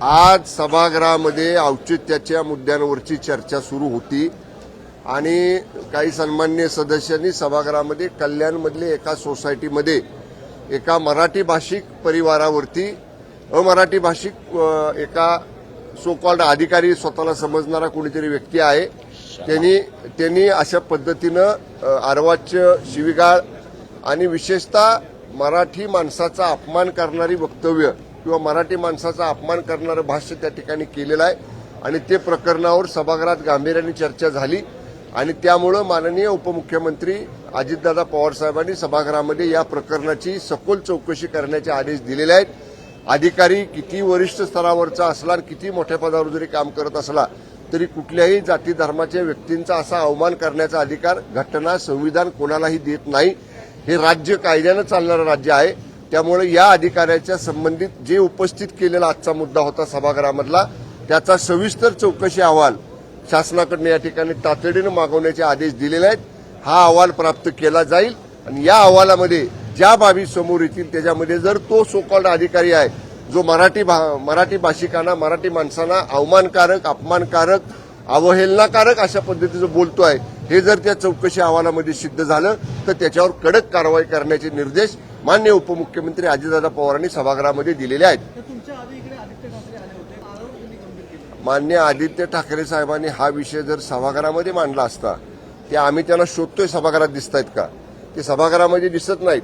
आज सभागृहामध्ये औचित्याच्या मुद्द्यांवरची चर्चा सुरू होती आणि काही सन्मान्य सदस्यांनी सभागृहामध्ये कल्याणमधले एका सोसायटीमध्ये एका मराठी भाषिक परिवारावरती अमराठी भाषिक एका सो कॉल्ड अधिकारी स्वतःला समजणारा कोणीतरी व्यक्ती आहे त्यांनी त्यांनी अशा पद्धतीनं आरवाच्य शिविगाळ आणि विशेषतः मराठी माणसाचा अपमान करणारी वक्तव्य किंवा मराठी माणसाचा अपमान करणारं भाष्य त्या ठिकाणी केलेलं आहे. आणि ते प्रकरणावर सभागृहात गांभीर्याने चर्चा झाली. आणि त्यामुळं माननीय उपमुख्यमंत्री अजितदादा पवार साहेबांनी सभागृहामध्ये या प्रकरणाची सखोल चौकशी करण्याचे आदेश दिलेले आहेत. अधिकारी किती वरिष्ठ स्तरावरचा असला आणि किती मोठ्या पदावर जरी काम करत असला तरी कुठल्याही जाती धर्माच्या व्यक्तींचा असा अवमान करण्याचा अधिकार घटना संविधान कोणालाही देत नाही. हे राज्य कायद्यानं चालणारं राज्य आहे. त्यामुळे या अधिकाऱ्याच्या संबंधित जे उपस्थित केलेला आजचा मुद्दा होता सभागृहामधला त्याचा सविस्तर चौकशी अहवाल शासनाकडनं या ठिकाणी तातडीनं मागवण्याचे आदेश दिलेले आहेत. हा अहवाल प्राप्त केला जाईल. आणि या अहवालामध्ये ज्या बाबी समोर येतील त्याच्यामध्ये जर तो सोकॉल्ड अधिकारी आहे जो मराठी भा- मराठी भाषिकांना मराठी माणसांना अवमानकारक अपमानकारक अवहेलनाकारक अशा पद्धतीचं बोलतोय हे जर त्या चौकशी अहवालामध्ये सिद्ध झालं तर त्याच्यावर कडक कारवाई करण्याचे निर्देश मान्य उपमुख्यमंत्री अजितदादा पवारांनी सभागृहामध्ये दिलेले आहेत. मान्य आदित्य ठाकरे साहेबांनी हा विषय जर सभागृहामध्ये मांडला असता ते आम्ही त्यांना शोधतोय सभागृहात दिसत आहेत का? ते सभागृहामध्ये दिसत नाहीत.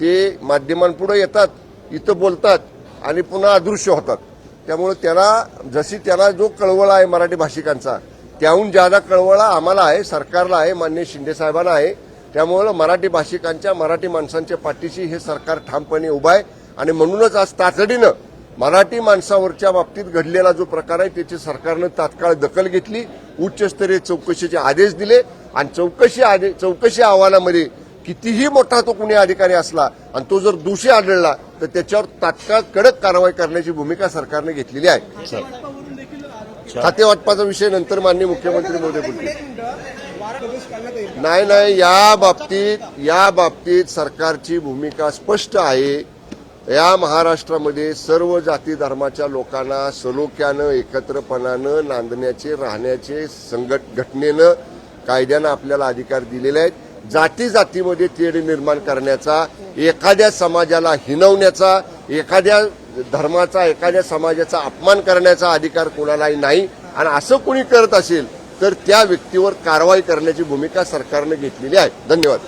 ते माध्यमांपुढे येतात इथं बोलतात. आणि पुन्हा अदृश्य होतात. त्यामुळे त्याला जशी त्याला जो कळवळा आहे मराठी भाषिकांचा त्याहून ज्यादा कळवळा आम्हाला आहे सरकारला आहे मान्य शिंदे साहेबांना आहे. त्यामुळं मराठी भाषिकांच्या मराठी माणसांच्या पाठीशी हे सरकार ठामपणे उभं आहे. आणि म्हणूनच आज तातडीनं मराठी माणसावरच्या बाबतीत घडलेला जो प्रकार आहे त्याची सरकारनं तात्काळ दखल घेतली. उच्चस्तरीय चौकशीचे आदेश दिले. आणि चौकशी आदे चौकशी अहवालामध्ये कितीही मोठा तो कुणी अधिकारी असला आणि तो जर दोषी आढळला तर त्याच्यावर तात्काळ कडक कारवाई करण्याची भूमिका सरकारने घेतलेली आहे. आरोप खातेवाटपाचा विषय नंतर माननीय मुख्यमंत्री मोदी बोलतील. नाही नाही या बाबतीत या बाबतीत सरकारची भूमिका स्पष्ट आहे. या महाराष्ट्रामध्ये सर्व जाती धर्माच्या लोकांना सलोख्यानं एकत्रपणानं नांदण्याचे राहण्याचे संघट घटनेनं कायद्यानं आपल्याला अधिकार दिलेले आहेत. जाती जातीमध्ये तेढ निर्माण करण्याचा एखाद्या समाजाला हिनवण्याचा एखाद्या धर्माचा एखाद्या समाजाचा अपमान करण्याचा अधिकार कोणालाही नाही. आणि असं कोणी करत असेल तर त्या व्यक्तीवर कारवाई करण्याची भूमिका सरकारनं घेतलेली आहे. धन्यवाद.